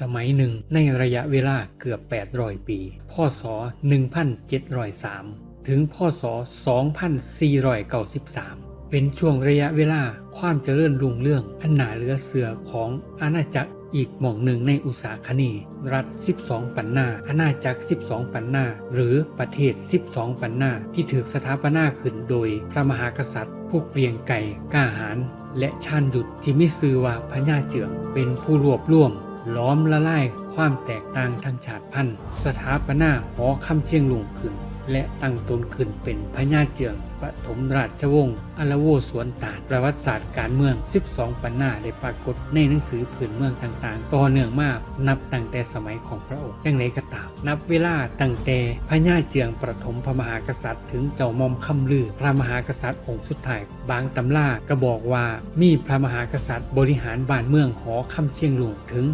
สมัยหนึ่งในระยะเวลาเกือบ 800 ปี พศ 1703 ถึงพศ 2493 เป็นช่วงระยะเวลาความเจริญรุ่งเรื่องอันหนาเหลือเสือของอาณาจักรอีกหม่องหนึ่งในอุตสาคณี รัฐ 12 ปันนา อาณาจักร 12 ปันนา หรือประเทศ 12 ปันนา ที่ถูกสถาปนาขึ้นโดยพระมหากษัตริย์ ผู้เกรียงไก่กล้าหาญและชาญยุทธที่มิซือว่าพญาเจืองเป็นผู้รวบรวม ล้อมละลายความแตกต่างทางชาติพันธุ์ สถาปนาหอคำเชียงลุงขึ้น และตั้งตนขึ้นเป็นพญาเจือง ปฐมราชวงศ์อลาโวสวนตาดประวัติศาสตร์การเมือง 12 ปันหน้าได้ปรากฏในหนังสือผืนเมืองต่างๆ ต่อเนื่องมากนับตั้งแต่สมัยของพระองค์อย่างไรก็ตามนับเวลาตั้งแต่พญาเจืองปฐมพระมหากษัตริย์ ถึงเจ้ามอมคำลือ พระมหากษัตริย์องค์สุดท้ายบางตำราก็บอกว่ามีพระมหากษัตริย์บริหารบ้านเมืองหอคำเชียงลุงถึง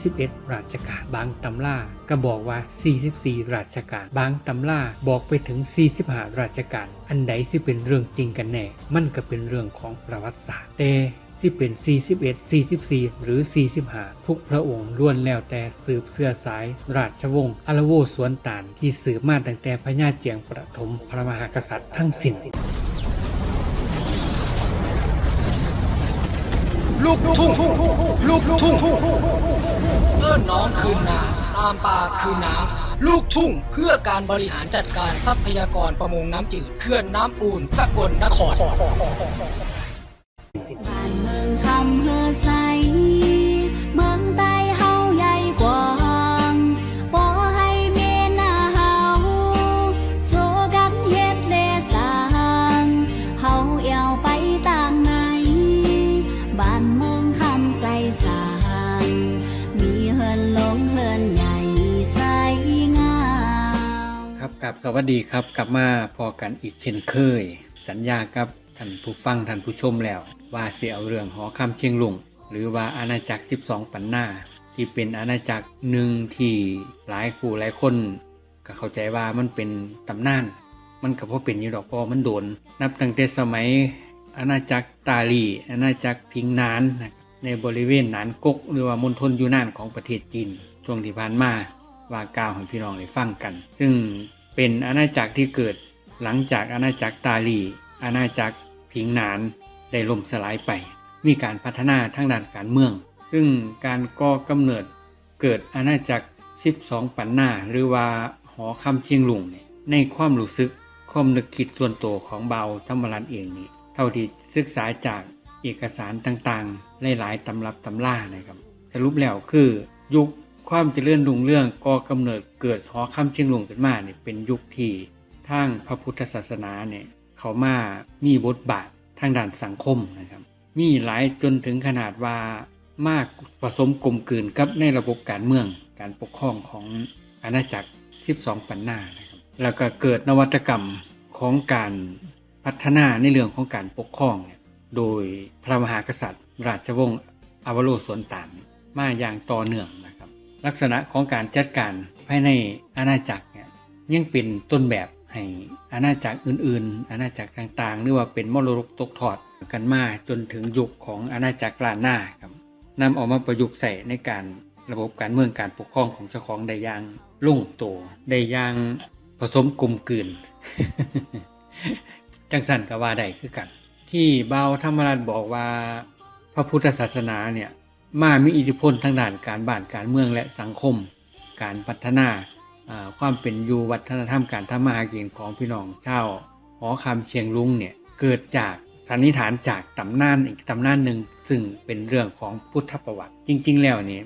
41 ราชการบางตำราก็บอกว่า 44 ราชการ บางตำราบอกไปถึง 45 ราชการ อันใดสิเป็นเรื่องจริงกันแน่ มันก็เป็นเรื่องของประวัติศาสตร์แต่สิเป็น 41 44 หรือ 45 ทุกพระองค์ล้วนแล้วแต่สืบเสื้อสาย ราชวงศ์อลโวสวนตานที่สืบมาตั้งแต่พญาเจียงประถมพระมหากษัตริย์ทั้งสิ้น ลูกทุ่งลูกทุ่งเอิ้นน้องคืนนาตามป่าคืนน้ำ ลูกทุ่งเพื่อการบริหารจัดการทรัพยากรประมงน้ำจืดเขื่อนน้ำอูนสกลนคร กับสวัสดีครับกลับมาพอกันอีกเช่นเคย สัญญากับท่านผู้ฟังท่านผู้ชมแล้ว ว่าเสียเอาเรื่องหอคำเชียงลุงหรือว่าอาณาจักร 12 ปันหน้า ที่เป็นอาณาจักรหนึ่งที่หลายคู่หลายคน ก็เข้าใจว่ามันเป็นตำนาน มันก็เพราะเป็นอยู่ดอกพอมันโดน นับตั้งแต่สมัยอาณาจักรตาลีอาณาจักรพิงนานนะในบริเวณนานกก หรือว่ามณฑลยูนานของประเทศจีนช่วงที่ผ่านมาว่ากล่าวให้พี่น้องได้ฟังกัน ซึ่ง เป็นอาณาจักรที่เกิดหลังจากอาณาจักรตาลี อาณาจักรผิงหนานได้ล่มสลายไป มีการพัฒนาทางด้านการเมือง ซึ่งการก่อกำเนิดเกิดอาณาจักร 12 ปันนาหรือว่าหอคำเชียงลุงในความรู้สึกความนึกคิดส่วนตัวของเบาธรรมรันเองนี่เท่าที่ศึกษาจากเอกสารต่างๆ หลายๆตำรับตำล่านะครับ สรุปแล้วคือยุค ความเจริญรุ่งเรื่องก่อกำเนิดเกิดหอคำเชียงหลวงขึ้นมาเนี่ยเป็นยุคที่ทางพระพุทธศาสนาเนี่ยเขามามีบทบาททางด้านสังคมนะครับ มีหลายจนถึงขนาดว่ามากผสมกลมกลืนกับในระบบการเมืองการปกครองของอาณาจักร 12 ปันนานะครับแล้วก็เกิดนวัตกรรมของการพัฒนาในเรื่องของการปกครองเนี่ยโดยพระมหากษัตริย์ ราชวงศ์อวโรสวนตานมาอย่างต่อเนื่องนะ ลักษณะของการจัดการภายในอาณาจักรเนี่ยยังเป็นต้นแบบให้อาณาจักรอื่นๆ อาณาจักรต่างๆ หรือว่าเป็นมรดกตกทอดกันมาจนถึงยุคของอาณาจักรล้านนาครับนำออกมาประยุกต์ใส่ในการระบบการเมืองการปกครองของเจ้าของได้อย่างลุ่งโตได้อย่างผสมกลมกลืนจังสันก็ว่าได้คือกัน ที่เบาธรรมรัตน์บอกว่า พระพุทธศาสนาเนี่ย มามีอิทธิพลทางด้านการบ้านการเมืองและสังคม การพัฒนาความเป็นอยู่วัฒนธรรมการทำมาหากินของพี่น้องชาวหอคำเชียงลุงเนี่ยเกิดจากสันนิษฐานจากตำนานอีกตำนานหนึ่งซึ่งเป็นเรื่องของพุทธประวัติ จริง ๆ แล้วนี่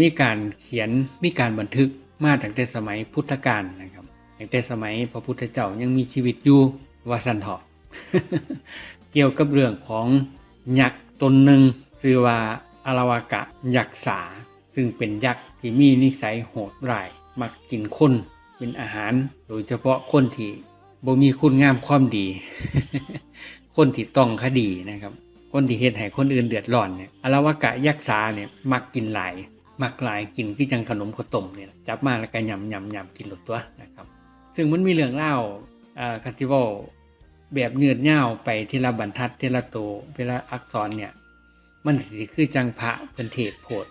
มีการเขียนมีการบันทึกมาตั้งแต่สมัยพุทธกาลนะครับตั้งแต่สมัยพระพุทธเจ้ายังมีชีวิตอยู่วาสันเถาะเกี่ยวกับเรื่องของยักษ์ตนหนึ่งชื่อว่า อารวากะ ยักษ์สาซึ่งเป็นยักษ์ที่มีนิสัยโหดร้ายมักกินคนเป็นอาหาร โดยเฉพาะคนที่บ่มีคุณงามความดี คนที่ต้องคดีนะครับ คนที่เฮ็ดให้คนอื่นเดือดร้อนเนี่ยอารวากะยักษ์สาเนี่ยมักกินหลาย มักหลายกินที่จังขนมข้าวต้มเนี่ยจับมาแล้วก็ยำยำยำกินหลดตัวนะครับ ซึ่งมันมีเรื่องเล่าอ่าคาติวลแบบเนืดเน่าไปทีละบรรทัดทีละตัวทีละอักษรเนี่ย มันสิคือจังพระเป็นเทศโพด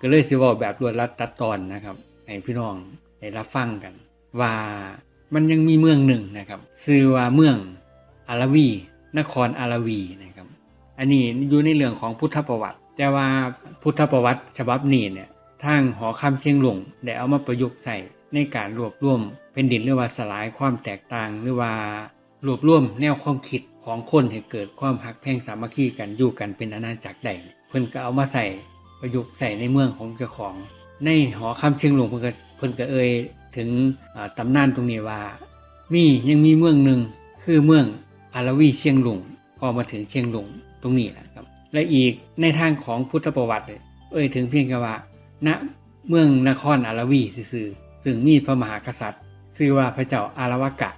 ก็เลยสิเว้าแบบรวดรัดตัดตอนนะครับให้พี่น้องได้รับฟังกัน ว่ามันยังมีเมืองหนึ่งนะครับชื่อว่าเมืองอาราวี นครอาราวีนะครับ อันนี้อยู่ในเรื่องของพุทธประวัติ แต่ว่าพุทธประวัติฉบับนี้เนี่ยทางหอคำเชียงหลงได้เอามาประยุกต์ใส่ในการรวบรวมเป็นดินหรือว่าสลายความแตกต่างหรือว่ารวบรวมแนวความคิด ของคนให้เกิดความหักแพงสามัคคีกันอยู่กันเป็นอาณาจักรใดเพิ่นก็เอามาใส่ประยุกต์ใส่ในเมืองของเจ้าของ ในหอคำเชียงหลวงเพิ่นก็เพิ่นก็เอ่ยถึงตำนานตรงนี้ว่า มียังมีเมืองหนึ่งคือเมืองอารวีเชียงหลวงพอมาถึงเชียงหลวงตรงนี้นะครับ และอีกในทางของพุทธประวัติ เอ่ยถึงเพียงแค่ว่า ณเมืองนครอารวีซื่อซึ่งมีพระมหากษัตริย์ชื่อว่าพระเจ้าอาราวกะ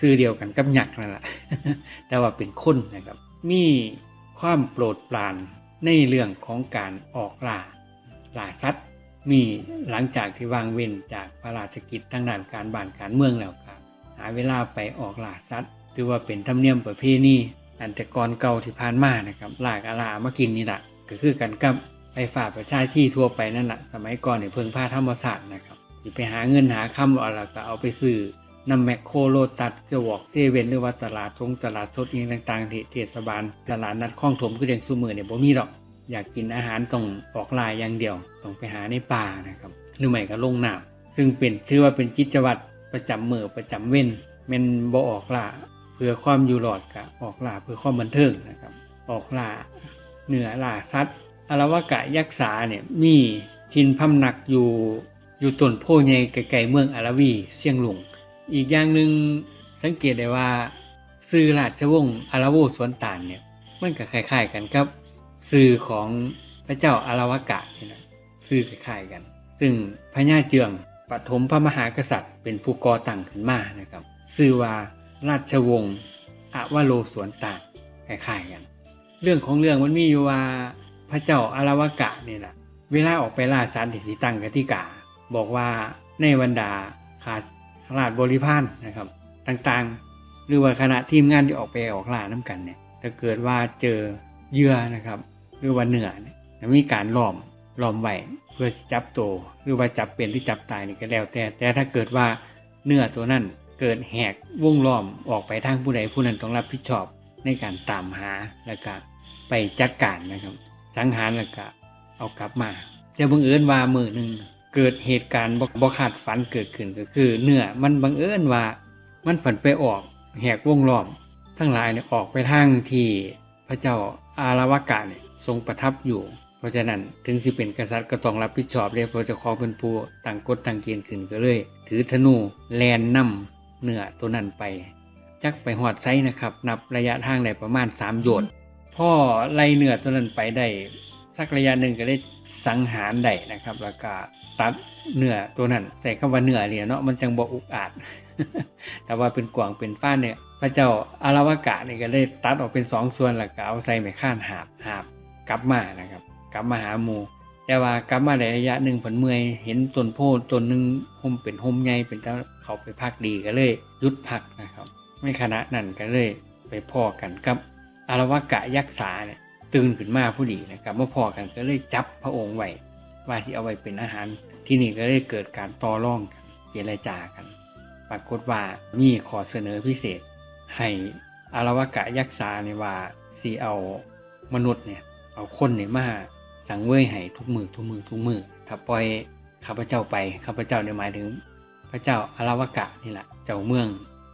ชื่อเดียวกันกับหยักนั่นแหละแต่ว่าเป็นคนนะครับ มีความโปรดปรานในเรื่องของการออกล่าล่าสัตว์มีหลังจากที่วางเว้นจากพระราชกิจทางด้านการบ้านการเมืองแล้วครับหาเวลาไปออกล่าสัตว์ถือว่าเป็นธรรมเนียมประเพณีอันแต่ก่อนเก่าที่ผ่านมานะครับลากอาลามากินนี่แหละก็คือกันกับไปฝากประชาชีทั่วไปนั่นแหละสมัยก่อนเนี่ยเพิ่งผ้าธรรมศาสตร์นะครับไปหาเงินหาคำเอาละก็เอาไปซื้อ นำแมคโครโลตัดจวอกเซเว่นหรือว่าตลาดทงตลาดสดเองต่างๆที่เทศบาล ตลาดนัดคลองถมก็ยังซูมือเนี่ยบ่มีดอก อยากกินอาหารต้องออกลายอย่างเดียว ต้องไปหาในป่านะครับหรือไม่ก็ลงน้ำซึ่งเป็นถือว่าเป็นกิจวัตรประจำมือประจำเว้นแมันบ่ออกล่าเพื่อความอยู่รอดกับออกล่าเพื่อความบันเทิงนะครับ ออกล่าเหนือล่าสัตว์อารวากะยักษ์ษาเนี่ยมีทินพำนักอยู่อยู่ต้นโพใหญ่ไกลๆเมืองอาราวีเชียงหลง อีกอย่างหนึ่งสังเกตได้ว่าซื้อราชวงศ์อาราโวสวนตาลเนี่ยมันก็คล้ายๆกันครับสื่อของพระเจ้าอาราวกะนี่นะสื่อคล้ายๆกัน ซึ่งพญาเจืองปฐมพระมหากษัตริย์ เป็นผู้ก่อตั้งขึ้นมานะครับชื่อว่าราชวงศ์อวโลสวนตางคล้ายๆกันเรื่องของเรื่องมันมีอยู่ว่าพระเจ้าอาราวกะนี่แหละเวลาออกไปล่าสัตว์ที่สิตั้งกติกา บอกว่าในบรรดาขา ดขลาดบริพารนะครับ ต่างๆ หรือว่าคณะทีมงานที่ออกไปออกล่าน้ำกันเนี่ยถ้าเกิดว่าเจอเหยื่อนะครับ หรือว่าเนื้อเนี่ยมีการล้อมล้อมไว้เพื่อจับตัวหรือว่าจับเป็นหรือจับตายนี่ก็แล้วแต่ แต่ถ้าเกิดว่าเนื้อตัวนั้นเกิดแหกวงล้อมออกไปทางผู้ใดผู้นั้นต้องรับผิดชอบในการตามหาแล้วก็ไปจัดการนะครับ สังหารแล้วก็เอากลับมาแต่บังเอิญว่ามือหนึ่ง เกิดเหตุการณ์บ่บ่คาดฝันเกิดขึ้นก็คือ เนื้อมันบังเอิญว่ามันผันไปออกแหกวงล้อม ทั้งหลายเนี่ยออกไปทางที่พระเจ้าอาราวกะเนี่ยทรงประทับอยู่ เพราะฉะนั้นถึงสิเป็นกษัตริย์ก็ต้องรับผิดชอบเลยเพราะเจ้าของเป็นผู้ตั้งกฎตั้งเกณฑ์ขึ้นก็เลย ถือธนูแลนนำเนื้อตัวนั้นไป จักไปหอดไซนะครับ นับระยะทางได้ประมาณสามโยชน์พ่อไล่เนื้อตัวนั้นไปได้สักระยะหนึ่งก็ได้สังหารได้นะครับแล้วก็ ตัดเนื้อตัวนั้นใส่คำว่าเนื้อเนี่ยเนาะมันจังบ่อุกอาจแต่ว่าเป็นกวางเป็นฟ้าเนี่ย พระเจ้าอาราวกะเนี่ยก็ได้ตัดออกเป็นสองส่วนแล้วก็เอาใส่ไม้ข้านหาบหาบกลับมานะครับ กลับมาหาหมูแต่ว่ากลับมาในระยะหนึ่งผลเมื่อยเห็นต้นโพธิ์ต้นหนึ่งห่มเป็นห่มใหญ่เป็นเจ้าเขาไปพักดีก็เลยหยุดพักนะครับไม่ขณะนั้นก็เลยไปพ่อกันกับอารวากะยักษ์สาเนี่ยตื่นขึ้นมาผู้ดีนะครับเมื่อพ่อกันก็เลยจับพระองค์ไว้ ว่าที่เอาไว้เป็นอาหาร ที่นี่ก็เลยเกิดการต่อร่องกันเจรจากัน ปรากฏว่ามีขอเสนอพิเศษ ให้อารวกะยักษ์สาเนี่ยว่าสีเอามนุษย์เนี่ยเอาคนเนี่ยมาสังเวยให้ทุกมือทุกมือทุกมือถ้าปล่อยข้าพเจ้าไปข้าพเจ้าเนี่ยหมายถึง พระเจ้าอารวกะนี่แหละเจ้าเมือง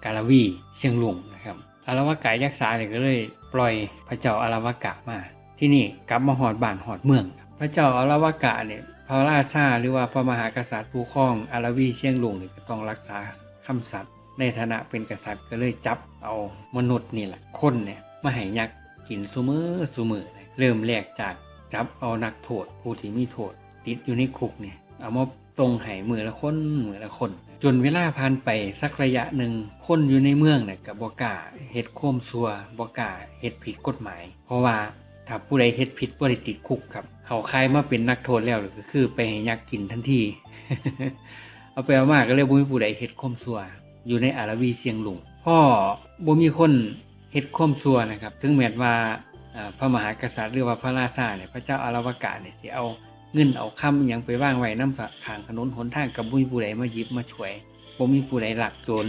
กาลวีเชียงหลวงนะครับอารวกะยักษ์สาเนี่ยก็เลยปล่อยพระเจ้าอารวกะมา ที่นี่กลับมาหอดบ้านหอดเมือง พระเจ้าอารวากะเนี่ยพระราชาหรือว่าพระมหากษัตริย์ผู้ครองอาราวีเชียงหลวงเนี่ยต้องรักษาคำสัตย์ในฐานะเป็นกษัตริย์ก็เลยจับเอามนุษย์นี่แหละคนเนี่ยมาให้ยักษ์กินซุมือซุมือเเริ่มแรกจากจับเอานักโทษผู้ที่มีโทษ ติดอยู่ในคุกเนี่ยเอามาตรงให้มือละคนมือละคน จนเวลาผ่านไปสักระยะหนึ่งคนอยู่ในเมืองเนี่ยกับบอกาเฮ็ดโคมซัวบอกาเฮ็ดผิดกฎหมาย เพราะว่า ถ้าผู้ใดเฮ็ดผิดบ่ได้ติดคุกครับ เขาคายมาเป็นนักโทษแล้วก็คือไปให้ยักกินทันที เอาไปเอามาก็เลยบ่มีผู้ใดเฮ็ดข่มสัวอยู่ในอารวีเสียงหลุงพ่อบ่มีคนเฮ็ดข่มสัวนะครับ ถึงแม้ว่าพระมหากษัตริย์หรือว่าพระราชาเนี่ยพระเจ้าอารวากาะเนี่ยสิเอาเงินเอาคำอย่างไปว่างไว้น้ำทางถนนหนทางกับบุญผู้ใดมายิบมาช่วยบ่มีผู้ใดหลักจน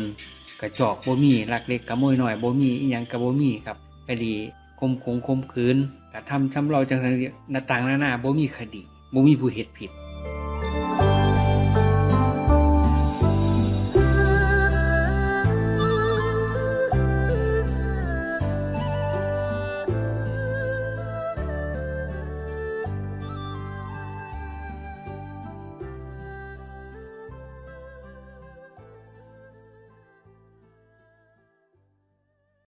กระจอกบ่มีหลักเล็กกระโมยหน่อยบ่มีอีหยังกระบ่มีครับก็ดี คมขงคมคืนกระทำช้ำเราจังสังเกตต่างหน้านาบ่มีคดีบ่มีผู้เหตุผิด